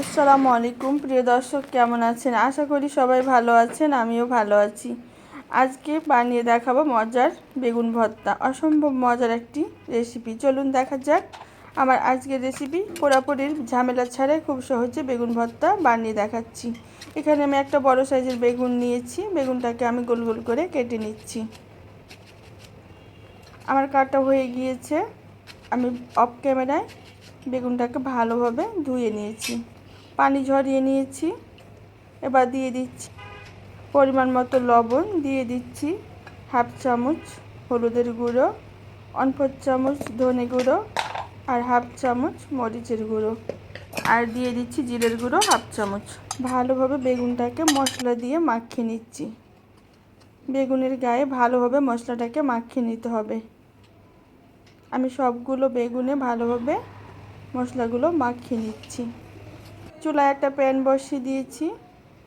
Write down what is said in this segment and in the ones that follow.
আসসালামু আলাইকুম, প্রিয় দর্শক, কেমন আছেন? আশা করি সবাই ভালো আছেন, আমিও ভালো আছি। আজকে বানিয়ে দেখাবো মজার বেগুন ভর্তা। অসম্ভব মজার একটি রেসিপি চলুন দেখা যাক। আমার আজকের রেসিপি পোড়াপুরির ঝামেলা ছাড়াই খুব সহজে বেগুন ভর্তা বানিয়ে দেখাচ্ছি। এখানে আমি একটা বড় সাইজের বেগুন নিয়েছি। বেগুনটাকে আমি গোল গোল করে কেটে নিচ্ছি। আমার কাটা হয়ে গিয়েছে। আমি অফ ক্যামেরায় বেগুনটাকে ভালোভাবে ধুয়ে নিয়েছি। পানি ঝরিয়ে নিয়েছি। এবার দিয়ে দিচ্ছি পরিমাণ মতো লবণ, দিয়ে দিচ্ছি হাফ চামচ হলুদের গুঁড়ো, অল্প চামচ ধনে গুঁড়ো আর হাফ চামচ মরিচের গুঁড়ো। আর দিয়ে দিচ্ছি জিরের গুঁড়ো হাফ চামচ। ভালোভাবে বেগুনটাকে মশলা দিয়ে মাখিয়ে নিচ্ছি। বেগুনের গায়ে ভালোভাবে মশলাটাকে মাখিয়ে নিতে হবে। আমি সবগুলো বেগুনে ভালোভাবে মশলাগুলো মাখিয়ে নিচ্ছি। চুলায় একটা প্যান বসিয়ে দিয়েছি।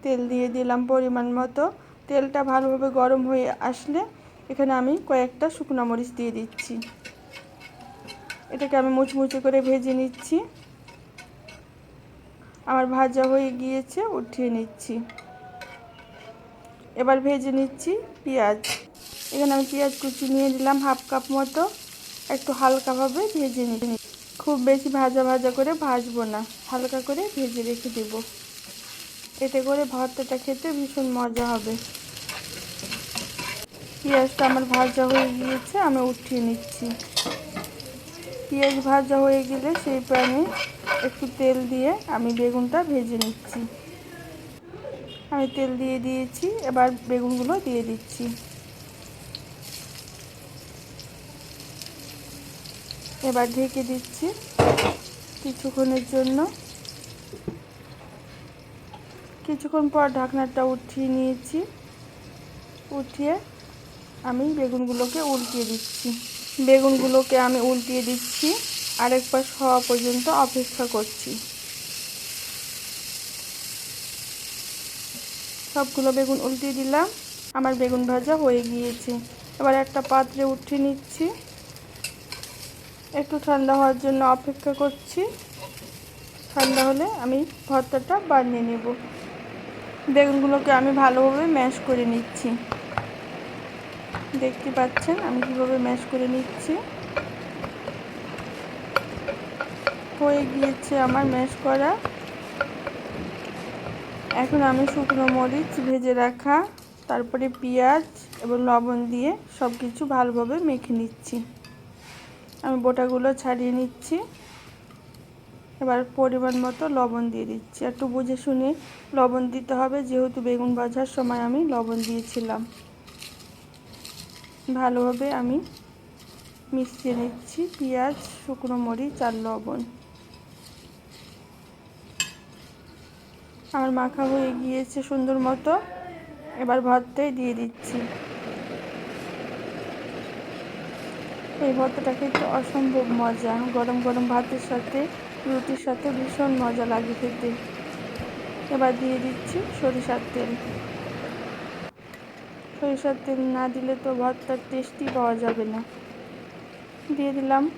তেল দিয়ে দিলাম পরিমাণ মতো। তেলটা ভালোভাবে গরম হয়ে আসলে এখানে আমি কয়েকটা শুকনো মরিচ দিয়ে দিচ্ছি। এটাকে আমি মুচমুচে করে ভেজে নিচ্ছি। আমার ভাজা হয়ে গিয়েছে, উঠিয়ে নিচ্ছি। এবার ভেজে নিচ্ছি পেঁয়াজ। এখানে আমি পেঁয়াজ কুচি নিয়ে দিলাম হাফ কাপ মতো। একটু হালকাভাবে ভেজে নিচ্ছি। খুব বেশি ভাজা ভাজা করে ভাজবো না। হালকা করে ভেজে রেখে দেব। এতে করে ভর্তাটা খেতে ভীষণ মজা হবে। পেঁয়াজটা আমার ভাজা হয়ে গিয়েছে, আমি উঠিয়ে নিচ্ছি। পেঁয়াজ ভাজা হয়ে গেলে সেই প্যানে একটু তেল দিয়ে আমি বেগুনটা ভেজে নিচ্ছি। আমি তেল দিয়ে দিয়েছি, এবার বেগুনগুলো দিয়ে দিচ্ছি। এবার ঢেকে দিচ্ছি কিছুক্ষণের জন্য। কিছুক্ষণ পর ঢাকনাটা উঠিয়ে নিয়েছি। উঠিয়ে আমি বেগুনগুলোকে উল্টিয়ে দিচ্ছি। বেগুনগুলোকে আমি উল্টিয়ে দিচ্ছি। আরেক পাশ হওয়া পর্যন্ত অপেক্ষা করছি। সবগুলো বেগুন উল্টিয়ে দিলাম। আমার বেগুন ভাজা হয়ে গিয়েছে। এবার একটা পাত্রে উঠিয়ে নিচ্ছি। একটু ঠান্ডা হওয়ার জন্য অপেক্ষা করছি। ঠান্ডা হলে আমি ভর্তাটা বানিয়ে নেব। বেগুনগুলোকে আমি ভালোভাবে ম্যাশ করে নিচ্ছি। দেখতে পাচ্ছেন, আমি কীভাবে ম্যাশ করে নিচ্ছি। হয়ে গিয়েছে আমার ম্যাশ করা। এখন আমি শুকনো মরিচ ভেজে রাখা, তারপরে পেঁয়াজ এবং লবণ দিয়ে সব কিছু ভালোভাবে মেখে নিচ্ছি। আমি বোটাগুলো ছাড়িয়ে নিচ্ছি। এবার পরিমাণ মতো লবণ দিয়ে দিচ্ছি। একটু বুঝে শুনে লবণ দিতে হবে, যেহেতু বেগুন ভাজার সময় আমি লবণ দিয়েছিলাম। ভালোভাবে আমি মিশিয়ে নিচ্ছি। পেঁয়াজ, শুকনো মরিচ আর লবণ। আমার মাখা হয়ে গিয়েছে সুন্দর মতো। এবার ভর্তায় দিয়ে দিচ্ছি। এই ভর্তাটা খেতে অসম্ভব মজা। গরম গরম ভাতের সাথে, রুটির সাথে ভীষণ মজা লাগে খেতে। এবার দিয়ে দিচ্ছি সরিষার তেল। সরিষার তেল না দিলে তো ভর্তার টেস্টই পাওয়া যাবে না। দিয়ে দিলাম।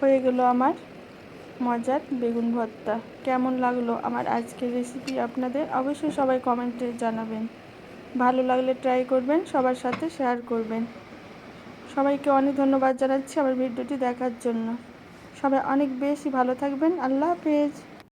হয়ে গেল আমার মজার বেগুন ভর্তা। কেমন লাগল আমার আজকের রেসিপি আপনাদের অবশ্যই সবাই কমেন্টে জানাবেন। ভালো লাগলে ট্রাই করবেন, সবার সাথে শেয়ার করবেন। সবাইকে অনেক ধন্যবাদ জানাচ্ছি আমার ভিডিওটি দেখার জন্য। সবাই অনেক বেশি ভালো থাকবেন। আল্লাহ হাফেজ।